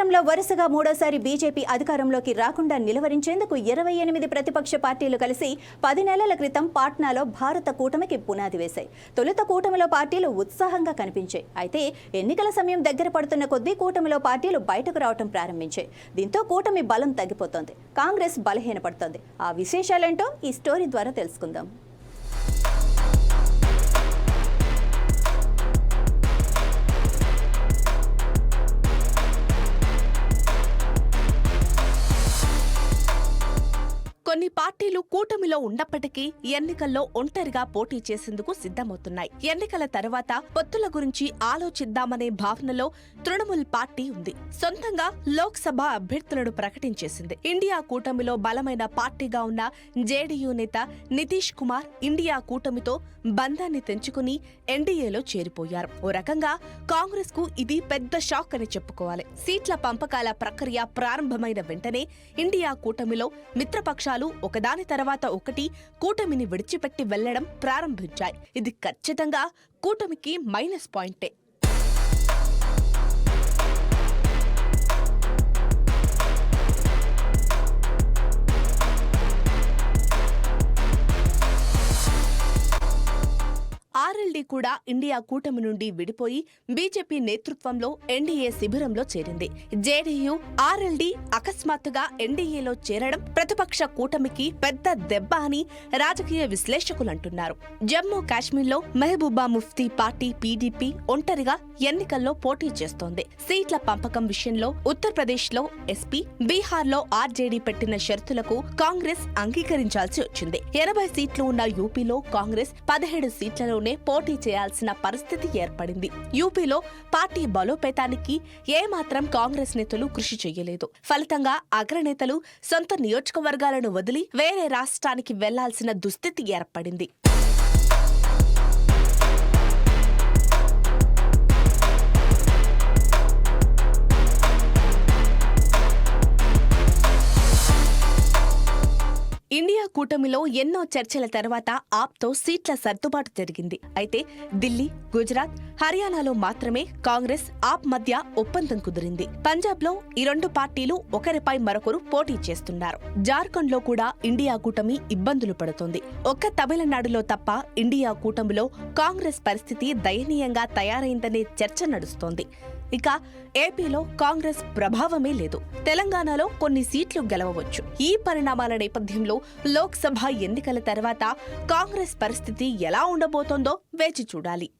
కేంద్రంలో వరుసగా మూడోసారి బీజేపీ అధికారంలోకి రాకుండా నిలువరించేందుకు ఇరవై ఎనిమిది ప్రతిపక్ష పార్టీలు కలిసి పది నెలల క్రితం పాట్నాలో భారత కూటమికి పునాది వేశాయి. తొలుత కూటమిలో పార్టీలు ఉత్సాహంగా కనిపించాయి. అయితే ఎన్నికల సమయం దగ్గర పడుతున్న కొద్దీ కూటమిలో పార్టీలు బయటకు రావటం ప్రారంభించాయి. దీంతో కూటమి బలం తగ్గిపోతోంది. కాంగ్రెస్ బలహీనపడుతోంది. ఆ విశేషాలేంటో ఈ స్టోరీ ద్వారా తెలుసుకుందాం. కొన్ని పార్టీలు కూటమిలో ఉన్నప్పటికీ ఎన్నికల్లో ఒంటరిగా పోటీ చేసేందుకు సిద్ధమవుతున్నాయి. ఎన్నికల తర్వాత పొత్తుల గురించి ఆలోచిద్దామనే భావనలో తృణమూల్ పార్టీ ఉంది. సొంతంగా లోక్సభ అభ్యర్థులను ప్రకటించేసింది. ఇండియా కూటమిలో బలమైన పార్టీగా ఉన్న జేడీయూ నేత నితీష్ కుమార్ ఇండియా కూటమితో బంధాన్ని తెంచుకుని ఎన్డీఏలో చేరిపోయారు. ఓ రకంగా కాంగ్రెస్కు ఇది పెద్ద షాక్ అని చెప్పుకోవాలి. సీట్ల పంపకాల ప్రక్రియ ప్రారంభమైన వెంటనే ఇండియా కూటమిలో మిత్రపక్షాలు ఒకదాని తర్వాత ఒకటి కూటమిని విడిచిపెట్టి వెళ్ళడం ప్రారంభించాయి. ఇది ఖచ్చితంగా కూటమికి మైనస్ పాయింటే. ఆర్ఎల్డీ కూడా ఇండియా కూటమి నుండి విడిపోయి బీజేపీ నేతృత్వంలో ఎన్డీఏ శిబిరంలో చేరింది. జేడీయూ ఆర్ఎల్డీ అకస్మాత్తుగా ఎన్డీఏలో చేరడం ప్రతిపక్ష కూటమికి పెద్ద దెబ్బ అని రాజకీయ విశ్లేషకులు అంటున్నారు. జమ్మూ కాశ్మీర్లో మెహబూబా ముఫ్తీ పార్టీ పీడీపీ ఒంటరిగా ఎన్నికల్లో పోటీ చేస్తోంది. సీట్ల పంపకం విషయంలో ఉత్తరప్రదేశ్లో ఎస్పీ బీహార్లో ఆర్జేడీ పెట్టిన షరతులకు కాంగ్రెస్ అంగీకరించాల్సి వచ్చింది. ఎనభై సీట్లు ఉన్న యూపీలో కాంగ్రెస్ పదిహేడు సీట్లలోనే పోటీ చేయాల్సిన పరిస్థితి ఏర్పడింది. యూపీలో పార్టీ బలోపేతానికి ఏమాత్రం కాంగ్రెస్ నేతలు కృషి చేయలేదు. ఫలితంగా అగ్రనేతలు సొంత నియోజకవర్గాలను వదిలి వేరే రాష్ట్రానికి వెళ్ళాల్సిన దుస్థితి ఏర్పడింది. కూటమిలో ఎన్నో చర్చల తర్వాత ఆప్తో సీట్ల సర్దుబాటు జరిగింది. అయితే ఢిల్లీ గుజరాత్ హర్యానాలో మాత్రమే కాంగ్రెస్ ఆప్ మధ్య ఒప్పందం కుదిరింది. పంజాబ్లో ఈ రెండు పార్టీలు ఒకరిపై మరొకరు పోటీ చేస్తున్నారు. జార్ఖండ్లో కూడా ఇండియా కూటమి ఇబ్బందులు పడుతోంది. ఒక్క తమిళనాడులో తప్ప ఇండియా కూటమిలో కాంగ్రెస్ పరిస్థితి దయనీయంగా తయారైందనే చర్చ నడుస్తోంది. ఇక ఏపీలో కాంగ్రెస్ ప్రభావమే లేదు. తెలంగాణలో కొన్ని సీట్లు గెలవవచ్చు. ఈ పరిణామాల నేపథ్యంలో లోక్సభ ఎన్నికల తర్వాత కాంగ్రెస్ పరిస్థితి ఎలా ఉండబోతోందో వేచి చూడాలి.